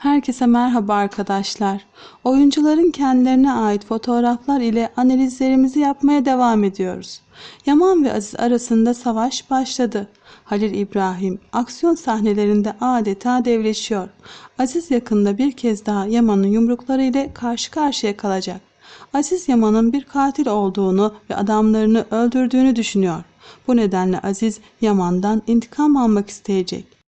Herkese merhaba arkadaşlar. Oyuncuların kendilerine ait fotoğraflar ile analizlerimizi yapmaya devam ediyoruz. Yaman ve Aziz arasında savaş başladı. Halil İbrahim aksiyon sahnelerinde adeta devleşiyor. Aziz yakında bir kez daha Yaman'ın yumrukları ile karşı karşıya kalacak. Aziz Yaman'ın bir katil olduğunu ve adamlarını öldürdüğünü düşünüyor. Bu nedenle Aziz Yaman'dan intikam almak isteyecek.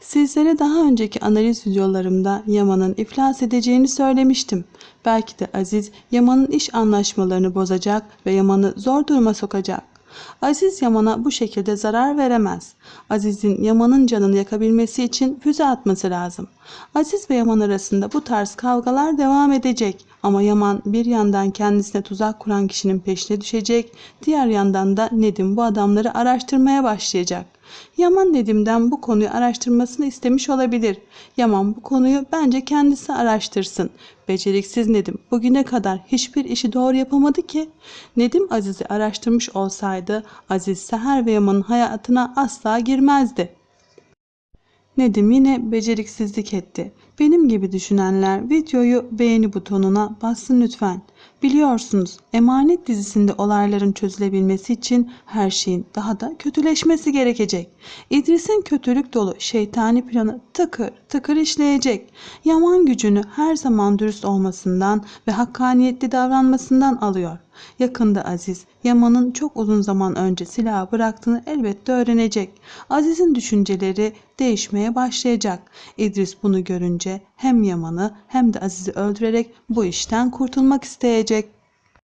Sizlere daha önceki analiz videolarımda Yaman'ın iflas edeceğini söylemiştim. Belki de Aziz Yaman'ın iş anlaşmalarını bozacak ve Yaman'ı zor duruma sokacak. Aziz Yaman'a bu şekilde zarar veremez. Aziz'in Yaman'ın canını yakabilmesi için füze atması lazım. Aziz ve Yaman arasında bu tarz kavgalar devam edecek. Ama Yaman bir yandan kendisine tuzak kuran kişinin peşine düşecek, diğer yandan da Nedim bu adamları araştırmaya başlayacak. Yaman Nedim'den bu konuyu araştırmasını istemiş olabilir. Yaman bu konuyu bence kendisi araştırsın. Beceriksiz Nedim bugüne kadar hiçbir işi doğru yapamadı ki. Nedim Aziz'i araştırmış olsaydı Aziz Seher ve Yaman'ın hayatına asla girmezdi. Nedim yine beceriksizlik etti. Benim gibi düşünenler videoyu beğeni butonuna bassın lütfen. Biliyorsunuz Emanet dizisinde olayların çözülebilmesi için her şeyin daha da kötüleşmesi gerekecek. İdris'in kötülük dolu şeytani planı tıkır tıkır işleyecek. Yaman gücünü her zaman dürüst olmasından ve hakkaniyetli davranmasından alıyor. Yakında Aziz, Yaman'ın çok uzun zaman önce silahı bıraktığını elbette öğrenecek. Aziz'in düşünceleri değişmeye başlayacak. İdris bunu görünce hem Yaman'ı hem de Aziz'i öldürerek bu işten kurtulmak isteyecek.